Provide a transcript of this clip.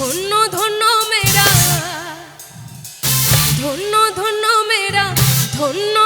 ধন্য ধন্য মেরা। ধন্য ধন্য মেরা। ধন্য